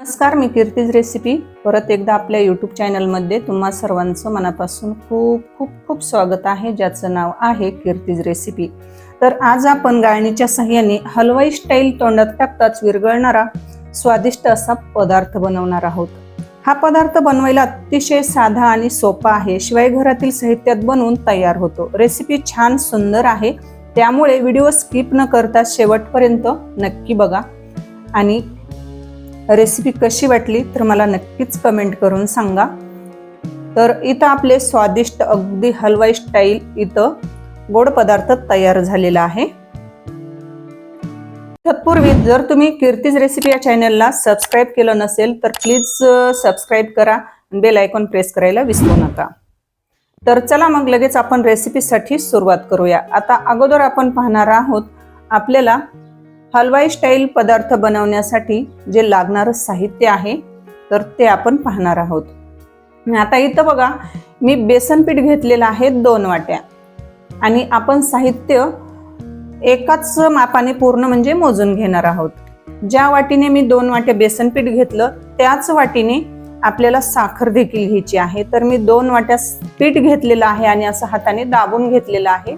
नमस्कार मी कीर्तीज रेसिपी. परत एकदा आपल्या यूट्यूब चॅनलमध्ये तुम्हा सर्वांचं मनापासून खूप खूप खूप स्वागत आहे ज्याचं नाव आहे कीर्तीज रेसिपी. तर आज आपण गाळणीच्या सहाय्याने हलवाई स्टाईल तोंडात टाकताच विरघळणारा स्वादिष्ट असा पदार्थ बनवणार आहोत. हा पदार्थ बनवायला अतिशय साधा आणि सोपा आहे शिवाय घरातील साहित्यात बनवून तयार होतो. रेसिपी छान सुंदर आहे त्यामुळे व्हिडिओ स्किप न करता शेवटपर्यंत नक्की बघा. आणि रेसिपी कशी वाटली तर मला नक्कीच कमेंट करून सांगा. तर इथं आपले स्वादिष्ट अगदी हलवाई स्टाईल इथं गोड पदार्थ तयार झालेला आहे. तत्पूर्वी जर तुम्ही कीर्तीज रेसिपी या चॅनलला सबस्क्राईब केलं नसेल तर प्लीज सबस्क्राईब करा बेल आयकॉन प्रेस करायला विसरू नका. तर चला मग लगेच आपण रेसिपीसाठी सुरुवात करूया. आता अगोदर आपण पाहणार आहोत आपल्याला हलवाई स्टाईल पदार्थ बनवण्यासाठी जे लागणारं साहित्य आहे तर ते आपण पाहणार आहोत. आता इथं बघा मी बेसन पीठ घेतलेलं आहे दोन वाट्या. आणि आपण साहित्य एकाच मापाने पूर्ण म्हणजे मोजून घेणार आहोत. ज्या वाटीने मी दोन वाट्या बेसन पीठ घेतलं त्याच वाटीने आपल्याला साखर देखील घ्यायची आहे. तर मी दोन वाट्या पीठ घेतलेलं आहे आणि असं हाताने दाबून घेतलेलं आहे.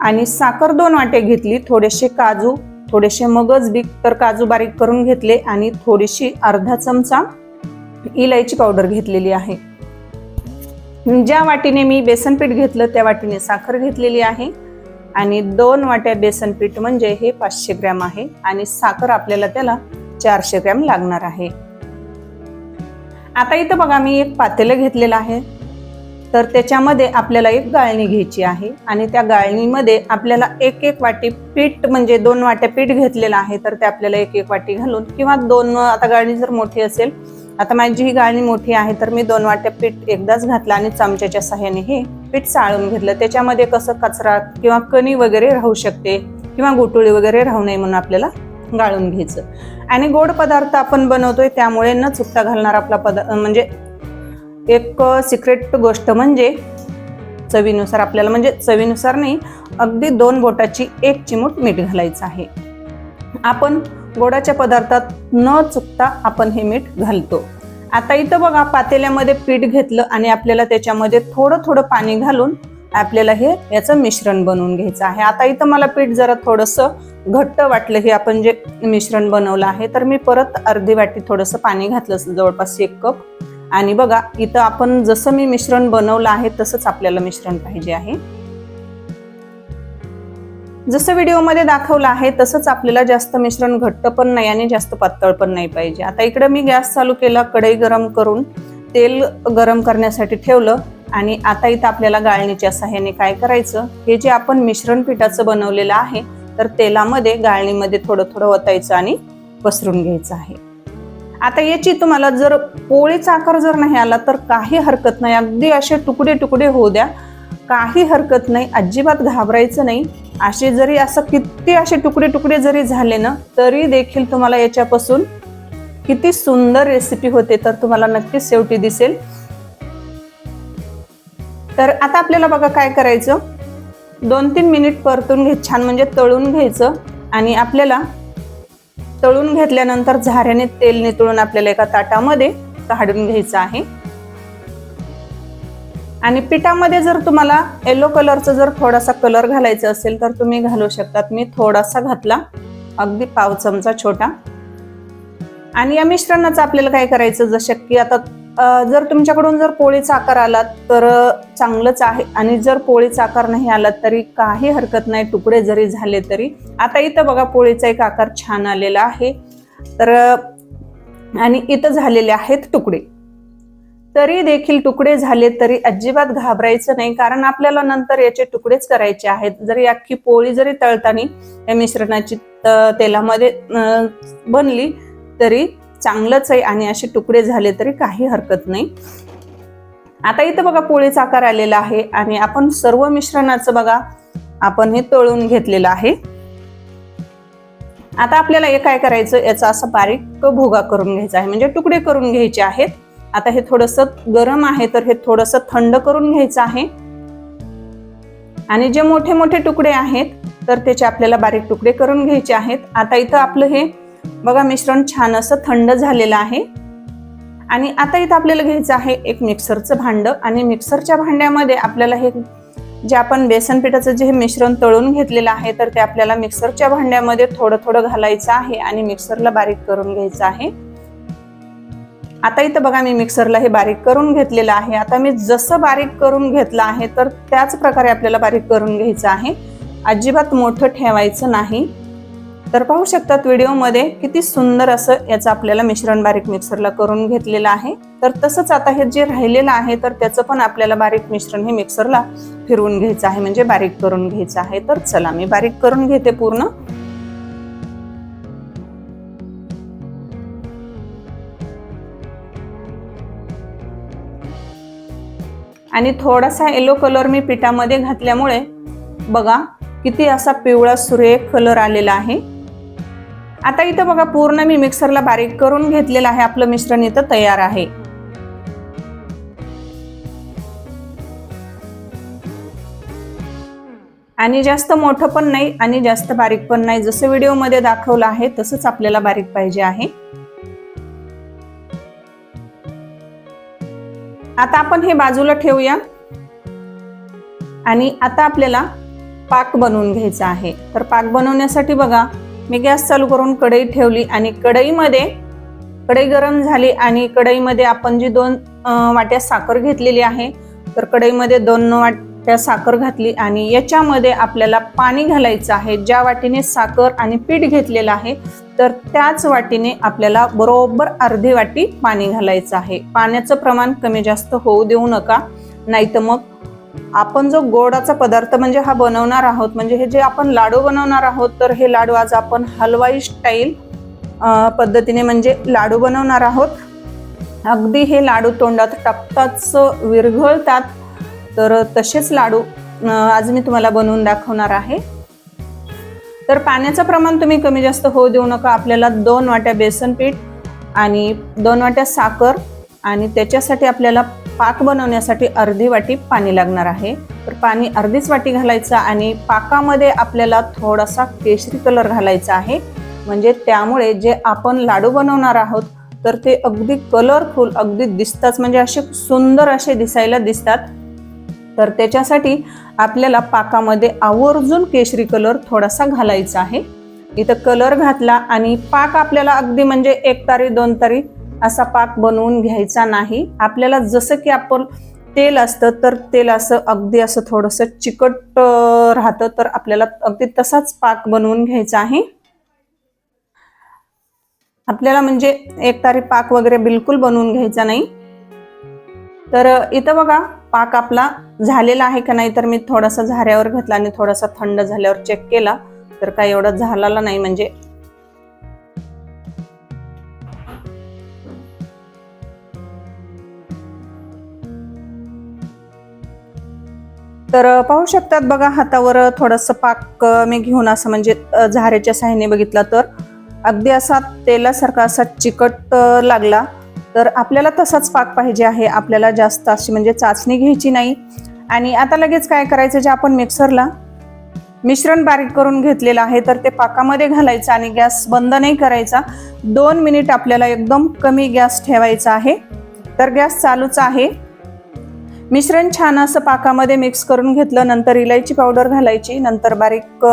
आणि साखर दोन वाटे घेतली थोडेसे काजू थोडेसे मगज बी तर काजू बारीक करून घेतले आणि थोडीशी अर्धा चमचा इलायची पावडर घेतलेली आहे. ज्या वाटीने मी बेसन पीठ घेतलं त्या वाटीने साखर घेतलेली आहे. आणि दोन वाट्या बेसन पीठ म्हणजे हे पाचशे ग्रॅम आहे आणि साखर आपल्याला त्याला चारशे ग्रॅम लागणार आहे. आता इथं बघा मी एक पातेलं घेतलेलं आहे. तर त्याच्यामध्ये आपल्याला एक गाळणी घ्यायची आहे आणि त्या गाळणीमध्ये आपल्याला एक एक वाटी पीठ म्हणजे दोन वाट्या पीठ घेतलेलं आहे तर ते आपल्याला एक एक वाटी घालून किंवा दोन आता गाळणी जर मोठी असेल आता माझी ही गाळणी मोठी आहे तर मी दोन वाट्या पीठ एकदाच घातलं आणि चमच्याच्या सहाय्याने हे पीठ चाळून घेतलं. त्याच्यामध्ये कसं कचरा किंवा कणी वगैरे राहू शकते किंवा गुटुळी वगैरे राहू नये म्हणून आपल्याला गाळून घ्यायचं. आणि गोड पदार्थ आपण बनवतोय त्यामुळे न चुकता घालणार आपला पदार्थ म्हणजे एक सिक्रेट गोष्ट म्हणजे चवीनुसार आपल्याला म्हणजे चवीनुसार नाही अगदी दोन बोटाची एक चिमूट मीठ घालायचं आहे. आपण गोडाच्या पदार्थात न चुकता आपण हे मीठ घालतो. आता इथं बघा पातेल्यामध्ये पीठ घेतलं आणि आपल्याला त्याच्यामध्ये थोडं थोडं पाणी घालून आपल्याला हे याचं मिश्रण बनवून घ्यायचं आहे. आता इथं मला पीठ जरा थोडंसं घट्ट वाटलं हे आपण जे मिश्रण बनवलं आहे तर मी परत अर्धी वाटी थोडंसं पाणी घातलं जवळपास एक कप. आणि बघा इथं आपण जसं मी मिश्रण बनवलं आहे तसंच आपल्याला मिश्रण पाहिजे आहे. जसं व्हिडिओमध्ये दाखवलं आहे तसंच आपल्याला जास्त मिश्रण घट्ट पण नाही आणि जास्त पातळ पण नाही पाहिजे. आता इकडे मी गॅस चालू केला कढई गरम करून तेल गरम करण्यासाठी ठेवलं आणि आता इथं आपल्याला गाळणीच्या सहाय्याने काय करायचं हे जे आपण मिश्रण पिठाचं बनवलेलं आहे तर तेलामध्ये गाळणीमध्ये थोडं थोडं ओतायचं आणि पसरून घ्यायचं आहे. आता याची तुम्हाला जर पोळीचा आकार जर नाही आला तर काही हरकत नाही. अगदी असे तुकडे तुकडे होऊ द्या. काही हरकत नाही. अजिबात घाबरायचं नाही. असे जरी असं किती असे तुकडे तुकडे जरी झाले ना तरी देखील तुम्हाला याच्यापासून किती सुंदर रेसिपी होते तर तुम्हाला नक्कीच शेवटी दिसेल. तर आता आपल्याला बघा काय करायचं. दोन तीन मिनिट परतून घे छान म्हणजे तळून घ्यायचं. आणि आपल्याला तळून घेतल्यानंतर झाऱ्याने तेल नितळून आपल्याला एका ताटामध्ये काढून घ्यायचं आहे. आणि पिठामध्ये जर तुम्हाला येलो कलरचा जर थोडासा कलर घालायचा असेल तर तुम्ही घालू शकतात. मी थोडासा घातला अगदी पाव चमचा छोटा. आणि या मिश्रणाचं आपल्याला काय करायचं? जसं की आता जर तुमच्याकडून जर पोळीचा आकार आला तर चांगलंच आहे. आणि जर पोळीचा आकार नाही आला तरी काही हरकत नाही. तुकडे जरी झाले तरी. आता इथं बघा पोळीचा एक आकार छान आलेला आहे. तर आणि इथं झालेले आहेत तुकडे. तरी देखील तुकडे झाले तरी अजिबात घाबरायचं नाही. कारण आपल्याला नंतर याचे तुकडेच करायचे आहेत. जरी अख्खी पोळी जरी तळताना या मिश्रणाची तेलामध्ये बनली तरी चांगलंच आहे आणि असे तुकडे झाले तरी काही हरकत नाही. आता इथं बघा पोळीचा आकार आलेला आहे आणि आपण सर्व मिश्रणाचं बघा आपण हे तळून घेतलेलं आहे. आता आपल्याला हे काय करायचं याचा असं बारीक भोगा करून घ्यायचा आहे. म्हणजे तुकडे करून घ्यायचे आहेत. आता हे थोडस गरम आहे तर हे थोडस थंड करून घ्यायचं आहे. आणि जे मोठे मोठे तुकडे आहेत तर त्याचे आपल्याला बारीक तुकडे करून घ्यायचे आहेत. आता इथं आपलं हे बघा मिश्रण छान असं थंड झालेलं आहे. आणि आता इथं आपल्याला घ्यायचं आहे एक मिक्सरचं भांड. आणि मिक्सरच्या भांड्यामध्ये आपल्याला हे जे आपण बेसन पिठाचं जे मिश्रण तळून घेतलेलं आहे तर ते आपल्याला मिक्सरच्या भांड्यामध्ये थोडं थोडं घालायचं आहे आणि मिक्सरला बारीक करून घ्यायचं आहे. आता इथं बघा मी मिक्सरला हे बारीक करून घेतलेलं आहे. आता मी जसं बारीक करून घेतलं आहे तर त्याच प्रकारे आपल्याला बारीक करून घ्यायचं आहे. अजिबात मोठं ठेवायचं नाही. तर पाहू शकतात व्हिडिओमध्ये किती सुंदर असं याचं आपल्याला मिश्रण बारीक मिक्सरला करून घेतलेलं आहे. तर तसंच आता हे जे राहिलेलं आहे तर त्याचं पण आपल्याला बारीक मिश्रण हे मिक्सरला फिरवून घ्यायचं आहे. म्हणजे बारीक करून घ्यायचं आहे. तर चला मी बारीक करून घेते पूर्ण. आणि थोडासा येलो कलर मी पिठामध्ये घातल्यामुळे बघा किती असा पिवळा सुरेख कलर आलेला आहे. आता इथं बघा पूर्ण मी मिक्सरला बारीक करून घेतलेलं आहे. आपलं मिश्रण इथं तयार आहे. आणि जास्त मोठं पण नाही आणि जास्त बारीक पण नाही. जसं व्हिडिओमध्ये दाखवलं आहे तसंच आपल्याला बारीक पाहिजे आहे. आता आपण हे बाजूला ठेवूया. आणि आता आपल्याला पाक बनवून घ्यायचा आहे. तर पाक बनवण्यासाठी बघा मी गॅस चालू करून कढई ठेवली आणि कढईमध्ये कढई गरम झाली आणि कढईमध्ये आपण जी दोन वाट्या साखर घेतलेली आहे तर कढईमध्ये दोन वाट्या साखर घातली आणि याच्यामध्ये आपल्याला पाणी घालायचं आहे. ज्या वाटीने साखर आणि पीठ घेतलेलं आहे तर त्याच वाटीने आपल्याला बरोबर अर्धी वाटी पाणी घालायचं आहे. पाण्याचं प्रमाण कमी जास्त होऊ देऊ नका नाही तर मग आपण जो गोडाचा पदार्थ म्हणजे हा बनवणार आहोत म्हणजे हे जे आपण लाडू बनवणार आहोत तर हे लाडू आज आपण हलवाई स्टाईल पद्धतीने म्हणजे लाडू बनवणार आहोत. अगदी हे लाडू तोंडात टाकताच विरघळतात. तर तसेच लाडू आज मी तुम्हाला बनवून दाखवणार आहे. तर पाण्याचं प्रमाण तुम्ही कमी जास्त होऊ देऊ नका. आपल्याला दोन वाट्या बेसन पीठ आणि दोन वाट्या साखर आणि त्याच्यासाठी आपल्याला पाक बनवण्यासाठी अर्धी वाटी पाणी लागणार आहे. तर पाणी अर्धीच वाटी घालायचं आणि पाकामध्ये आपल्याला थोडासा केशरी कलर घालायचा आहे. म्हणजे त्यामुळे जे आपण लाडू बनवणार आहोत तर ते अगदी कलरफुल अगदी दिसतात म्हणजे असे सुंदर असे दिसायला दिसतात. तर त्याच्यासाठी आपल्याला पाकामध्ये आवर्जून केशरी कलर थोडासा घालायचा आहे. इथं कलर घातला आणि पाक आपल्याला अगदी म्हणजे एक तारी दोन तारी असा पाक बनवून घ्यायचा नाही. आपल्याला जसं की आपण तेल असतं तर तेल असं अगदी असं थोडंसं चिकट राहतं तर आपल्याला अगदी तसाच पाक बनवून घ्यायचा आहे. आपल्याला म्हणजे एक तारी पाक वगैरे बिलकुल बनवून घ्यायचा नाही. तर इथं बघा पाक आपला झालेला आहे का नाही तर मी थोडासा झाऱ्यावर घातला आणि थोडासा थंड झाल्यावर चेक केला. तर काही एवढा झालेला नाही म्हणजे तर पाहू शकतात बघा हातावर थोडंसं पाक मी घेऊन असं म्हणजे झाऱ्याच्या साह्याने बघितला तर. अगदी असा तेलासारखा असा चिकट लागला. तर आपल्याला तसाच पाक पाहिजे आहे. आपल्याला जास्त अशी म्हणजे चाचणी घ्यायची नाही. आणि आता लगेच काय करायचं जे आपण मिक्सरला मिश्रण बारीक करून घेतलेलं आहे तर ते पाकामध्ये घालायचं आणि गॅस बंद नाही करायचा. दोन मिनिट आपल्याला एकदम कमी गॅस ठेवायचा आहे. तर गॅस चालूच आहे. मिश्रण छान असं पाकामध्ये मिक्स करून घेतलं नंतर इलायची पावडर घालायची नंतर बारीक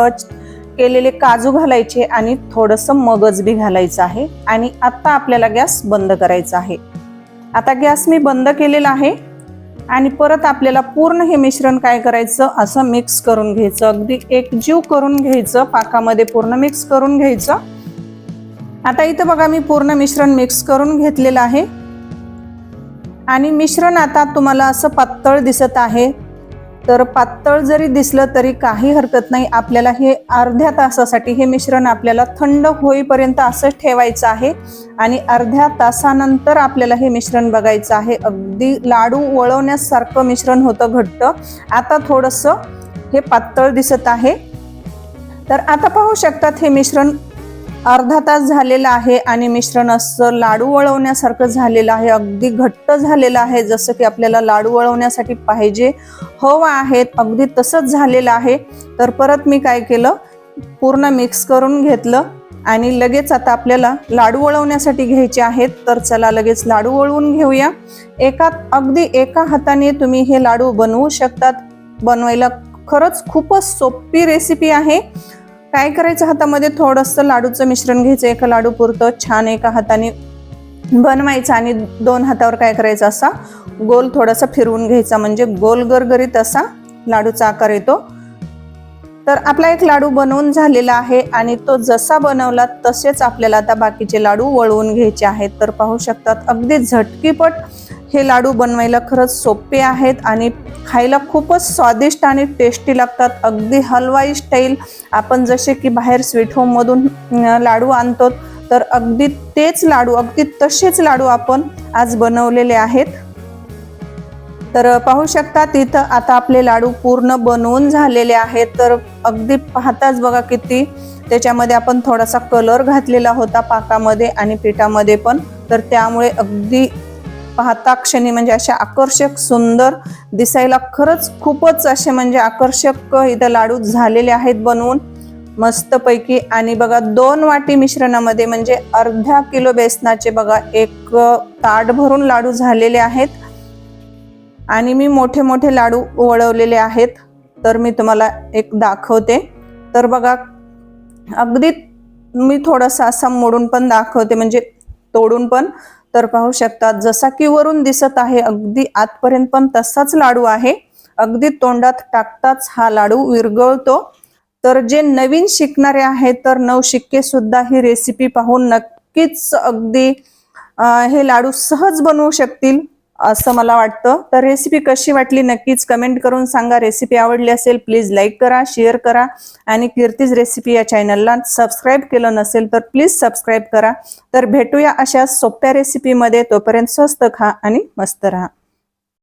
केलेले काजू घालायचे आणि थोडंसं मगज बी घालायचं आहे. आणि आत्ता आपल्याला गॅस बंद करायचा आहे. आता गॅस मी बंद केलेला आहे आणि परत आपल्याला पूर्ण हे मिश्रण काय करायचं असं मिक्स करून घ्यायचं. अगदी एकजीव करून घ्यायचं पाकामध्ये पूर्ण मिक्स करून घ्यायचं. आता इथं बघा मी पूर्ण मिश्रण मिक्स करून घेतलेलं आहे. आणि मिश्रण आता तुम्हाला असं पातळ दिसत आहे. तर पातळ जरी दिसलं तरी काही हरकत नाही. आपल्याला हे अर्ध्या तासासाठी हे मिश्रण आपल्याला थंड होईपर्यंत असं ठेवायचं आहे. आणि अर्ध्या तासानंतर आपल्याला हे मिश्रण बघायचं आहे. अगदी लाडू वळवण्यासारखं मिश्रण होतं घट्ट. आता थोडंसं हे पातळ दिसत आहे. तर आता पाहू शकतात हे मिश्रण अर्धा तास झालेला आहे आणि मिश्रण असं लाडू वळवण्यासारखं झालेलं आहे. अगदी घट्ट झालेलं आहे. जसं की आपल्याला लाडू वळवण्यासाठी पाहिजे हवं आहेत अगदी तसंच झालेलं आहे. तर परत मी काय केलं? पूर्ण मिक्स करून घेतलं आणि लगेच आता आपल्याला लाडू वळवण्यासाठी घ्यायचे आहेत. तर चला लगेच लाडू वळवून घेऊया. एका अगदी एका हाताने तुम्ही हे लाडू बनवू शकतात. बनवायला खरंच खूपच सोपी रेसिपी आहे. काय करायचं? हातामध्ये थोडंसं लाडूचं मिश्रण घ्यायचं एका लाडू पुरतं छान एका हाताने बनवायचं आणि दोन हातावर काय करायचं? असा गोल थोडासा फिरवून घ्यायचा. म्हणजे गोल गरगरीत असा लाडूचा आकार येतो. तर आपला एक लाडू बनवून झालेला आहे आणि तो जसा बनवला तसेच आपल्याला आता बाकीचे लाडू वळवून घ्यायचे आहेत. तर पाहू शकतात अगदी झटकीपट हे लाडू बनवायला खरंच सोपे आहेत आणि खायला खूपच स्वादिष्ट आणि टेस्टी लागतात. अगदी हलवाई स्टाईल आपण जसे की बाहेर स्वीट होममधून लाडू आणतो तर अगदी तेच लाडू अगदी तसेच लाडू आपण आज बनवलेले आहेत. तर पाहू शकता तिथं आता आपले लाडू पूर्ण बनवून झालेले आहेत. तर अगदी पाहताच बघा किती. त्याच्यामध्ये आपण थोडासा कलर घातलेला होता पाकामध्ये आणि पिठामध्ये पण. तर त्यामुळे अगदी पाहता क्षणी म्हणजे अशा आकर्षक सुंदर दिसायला खरंच खूपच असे म्हणजे आकर्षक इथं लाडू झालेले आहेत बनवून. मस्तपैकी. आणि बघा दोन वाटी मिश्रणामध्ये म्हणजे अर्ध्या किलो बेसनाचे बघा एक ताट भरून लाडू झालेले आहेत. आणि मी मोठे मोठे लाडू वळवलेले आहेत. तर मी तुम्हाला एक दाखवते. तर बघा अगदी मी थोडासा असा मोडून पण दाखवते म्हणजे तोडून पण. तर पाहू शकता जसा की वरून दिसत आहे अगदी आतपर्यंत पण तसाच लाडू आहे. अगदी तोंडात टाकताच हा लाडू विरगळतो तर जे नवीन शिकणारे आहेत तर नवशिक्के सुद्धा ही रेसिपी पाहून नक्कीच अगदी हे लाडू सहज बनवू शकतील. असं मला वाटतं. तर रेसिपी कशी वाटली नक्कीच कमेंट करून सांगा. रेसिपी आवडली असेल प्लीज लाईक करा शेअर करा. आणि कीर्तीज रेसिपी या चॅनलला सबस्क्राईब केलं नसेल तर प्लीज सबस्क्राईब करा. तर भेटूया अशा सोप्या रेसिपीमध्ये तोपर्यंत स्वस्त खा आणि मस्त राहा.